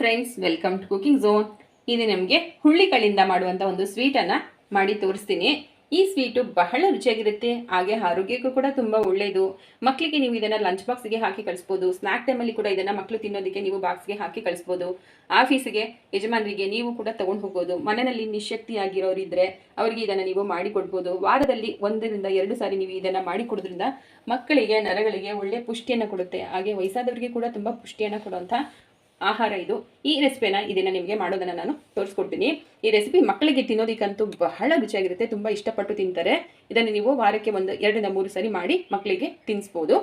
Friends welcome to cooking zone ಇದು ನಿಮಗೆ ಹುಳ್ಳಿಗಳಿಂದ ಮಾಡುವಂಥ ಒಂದು ಸ್ವೀಟನ್ನು ಮಾಡಿ ತೋರಿಸ್ತೀನಿ. ಈ ಸ್ವೀಟು ಬಹಳ ರುಚಿಯಾಗಿರುತ್ತೆ, ಹಾಗೆ ಆರೋಗ್ಯಕ್ಕೂ ಕೂಡ ತುಂಬ ಒಳ್ಳೆಯದು ಮಕ್ಕಳಿಗೆ ನೀವು ಇದನ್ನು ಲಂಚ್ ಬಾಕ್ಸ್ಗೆ ಹಾಕಿ ಕಳಿಸ್ಬೋದು ಸ್ನ್ಯಾಕ್ ಟೈಮಲ್ಲಿ ಕೂಡ ಇದನ್ನು ಮಕ್ಕಳು ತಿನ್ನೋದಕ್ಕೆ ನೀವು ಬಾಕ್ಸ್ಗೆ ಹಾಕಿ ಕಳಿಸ್ಬೋದು. ಆಫೀಸ್ಗೆ ಯಜಮಾನರಿಗೆ ನೀವು ಕೂಡ ತಗೊಂಡು ಹೋಗ್ಬೋದು. ಮನೆಯಲ್ಲಿ ನಿಶಕ್ತಿಯಾಗಿರೋರಿದ್ದರೆ ಅವರಿಗೆ ಇದನ್ನು ನೀವು ಮಾಡಿ ಕೊಡ್ಬೋದು. ವಾರದಲ್ಲಿ ಒಂದರಿಂದ ಎರಡು ಸಾರಿ ನೀವು ಇದನ್ನು ಮಾಡಿ ಕೊಡೋದ್ರಿಂದ ಮಕ್ಕಳಿಗೆ, ನರಗಳಿಗೆ ಒಳ್ಳೆಯ ಪುಷ್ಟಿಯನ್ನು ಕೊಡುತ್ತೆ. ಹಾಗೆ ವಯಸ್ಸಾದವರಿಗೆ ಕೂಡ ತುಂಬ ಪುಷ್ಟಿಯನ್ನು ಕೊಡುವಂಥ ಆಹಾರ ಇದು. ಈ ರೆಸಿಪಿನ ಇದನ್ನು ನಿಮಗೆ ಮಾಡೋದನ್ನು ನಾನು ತೋರಿಸ್ಕೊಡ್ತೀನಿ. ಈ ರೆಸಿಪಿ ಮಕ್ಕಳಿಗೆ ತಿನ್ನೋದಕ್ಕಂತೂ ಬಹಳ ರುಚಿಯಾಗಿರುತ್ತೆ, ತುಂಬ ಇಷ್ಟಪಟ್ಟು ತಿಂತಾರೆ. ಇದನ್ನು ನೀವು ವಾರಕ್ಕೆ ಒಂದು, ಎರಡರಿಂದ ಮೂರು ಸರಿ ಮಾಡಿ ಮಕ್ಕಳಿಗೆ ತಿನ್ನಿಸ್ಬೋದು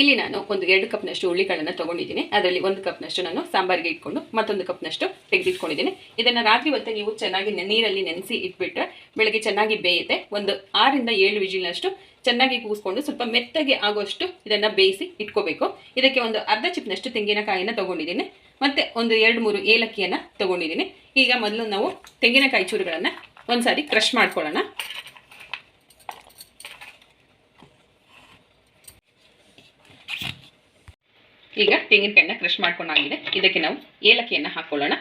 ಇಲ್ಲಿ ನಾನು ಒಂದು ಎರಡು ಕಪ್ನಷ್ಟು ಹುಳ್ಳಿಕಾಳನ್ನು ತೊಗೊಂಡಿದ್ದೀನಿ. ಅದರಲ್ಲಿ ಒಂದು ಕಪ್ನಷ್ಟು ನಾನು ಸಾಂಬಾರಿಗೆ ಇಟ್ಕೊಂಡು ಮತ್ತೊಂದು ಕಪ್ನಷ್ಟು ತೆಗೆದಿಟ್ಕೊಂಡಿದ್ದೀನಿ. ಇದನ್ನು ರಾತ್ರಿ ಹೊತ್ತೆ ನೀವು ಚೆನ್ನಾಗಿ ನೀರಲ್ಲಿ ನೆನೆಸಿ ಇಟ್ಬಿಟ್ರೆ ಬೆಳಗ್ಗೆ ಚೆನ್ನಾಗಿ ಬೇಯುತ್ತೆ. ಒಂದು ಆರಿಂದ ಏಳು ವಿಜಿಲ್ನಷ್ಟು ಚೆನ್ನಾಗಿ ಕೂಸ್ಕೊಂಡು ಸ್ವಲ್ಪ ಮೆತ್ತಗೆ ಆಗುವಷ್ಟು ಇದನ್ನು ಬೇಯಿಸಿ ಇಟ್ಕೋಬೇಕು. ಇದಕ್ಕೆ ಒಂದು ಅರ್ಧ ಚಿಪ್ನಷ್ಟು ತೆಂಗಿನಕಾಯಿನ ತೊಗೊಂಡಿದ್ದೀನಿ. ಮತ್ತು ಒಂದು ಎರಡು ಮೂರು ಏಲಕ್ಕಿಯನ್ನು ತೊಗೊಂಡಿದ್ದೀನಿ. ಈಗ ಮೊದಲು ನಾವು ತೆಂಗಿನಕಾಯಿ ಚೂರುಗಳನ್ನು ಒಂದ್ಸಾರಿ ಕ್ರಷ್ ಮಾಡ್ಕೊಳ್ಳೋಣ. ಈಗ ತೆಂಗಿನಕಾಯಿನ ಕ್ರಷ್ ಮಾಡ್ಕೊಂಡಾಗಿದೆ ಇದಕ್ಕೆ ನಾವು ಏಲಕ್ಕಿಯನ್ನು ಹಾಕ್ಕೊಳ್ಳೋಣ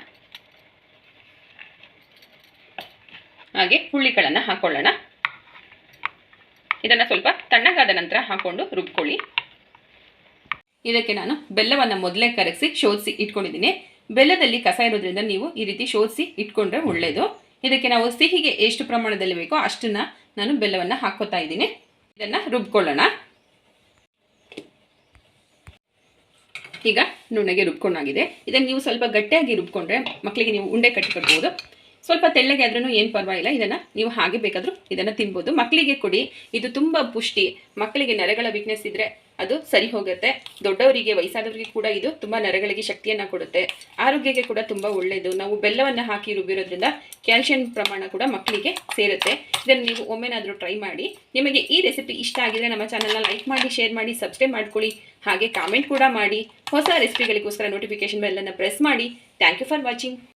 ಹಾಗೆ ಹುಳ್ಳಿಗಳನ್ನು ಹಾಕೊಳ್ಳೋಣ. ಇದನ್ನು ಸ್ವಲ್ಪ ತಣ್ಣಗಾದ ನಂತರ ಹಾಕ್ಕೊಂಡು ರುಬ್ಕೊಳ್ಳಿ. ಇದಕ್ಕೆ ನಾನು ಬೆಲ್ಲವನ್ನು ಮೊದಲೇ ಕರಗಿಸಿ ಶೋಧಿಸಿ ಇಟ್ಕೊಂಡಿದ್ದೀನಿ. ಬೆಲ್ಲದಲ್ಲಿ ಕಸ ಇರೋದ್ರಿಂದ ನೀವು ಈ ರೀತಿ ಶೋಧಿಸಿ ಇಟ್ಕೊಂಡ್ರೆ ಒಳ್ಳೆಯದು ಇದಕ್ಕೆ ನಾವು ಸಿಹಿಗೆ ಎಷ್ಟು ಪ್ರಮಾಣದಲ್ಲಿ ಬೇಕೋ ಅಷ್ಟನ್ನು ನಾನು ಬೆಲ್ಲವನ್ನು ಹಾಕೋತಾ ಇದ್ದೀನಿ. ಇದನ್ನು ರುಬ್ಕೊಳ್ಳೋಣ. ಈಗ ನುಣ್ಣಗೆ ರುಬ್ಕೊಂಡಾಗಿದೆ. ಇದನ್ನು ನೀವು ಸ್ವಲ್ಪ ಗಟ್ಟಿಯಾಗಿ ರುಬ್ಕೊಂಡ್ರೆ ಮಕ್ಕಳಿಗೆ ನೀವು ಉಂಡೆ ಕಟ್ಟಿಕೊಡ್ಬೋದು ಸ್ವಲ್ಪ ತೆಳ್ಳಗೆ ಆದ್ರೂ ಏನು ಪರವಾಗಿಲ್ಲ, ಇದನ್ನು ನೀವು ಹಾಗೆ ಬೇಕಾದರೂ ಇದನ್ನು ತಿನ್ಬೋದು. ಮಕ್ಕಳಿಗೆ ಕೊಡಿ, ಇದು ತುಂಬ ಪುಷ್ಟಿ. ಮಕ್ಕಳಿಗೆ ನೆರೆಗಳ ವೀಕ್ನೆಸ್ ಇದ್ದರೆ ಅದು ಸರಿ ಹೋಗುತ್ತೆ. ದೊಡ್ಡವರಿಗೆ, ವಯಸ್ಸಾದವರಿಗೆ ಕೂಡ ಇದು ತುಂಬ ನರಗಳಿಗೆ ಶಕ್ತಿಯನ್ನು ಕೊಡುತ್ತೆ. ಆರೋಗ್ಯಕ್ಕೆ ಕೂಡ ತುಂಬ ಒಳ್ಳೆಯದು ನಾವು ಬೆಲ್ಲವನ್ನು ಹಾಕಿ ರುಬ್ಬಿರೋದ್ರಿಂದ ಕ್ಯಾಲ್ಶಿಯಂ ಪ್ರಮಾಣ ಕೂಡ ಮಕ್ಕಳಿಗೆ ಸೇರುತ್ತೆ. ಇದನ್ನು ನೀವು ಒಮ್ಮೆನಾದರೂ ಟ್ರೈ ಮಾಡಿ. ನಿಮಗೆ ಈ ರೆಸಿಪಿ ಇಷ್ಟ ಆಗಿದ್ರೆ ನಮ್ಮ ಚಾನಲ್ನ ಲೈಕ್ ಮಾಡಿ, ಶೇರ್ ಮಾಡಿ, ಸಬ್ಸ್ಕ್ರೈಬ್ ಮಾಡ್ಕೊಳ್ಳಿ. ಹಾಗೆ ಕಾಮೆಂಟ್ ಕೂಡ ಮಾಡಿ. ಹೊಸ ರೆಸಿಪಿಗಳಿಗೋಸ್ಕರ ನೋಟಿಫಿಕೇಶನ್ ಬೆಲ್ಲನ್ನು ಪ್ರೆಸ್ ಮಾಡಿ. Thank you for watching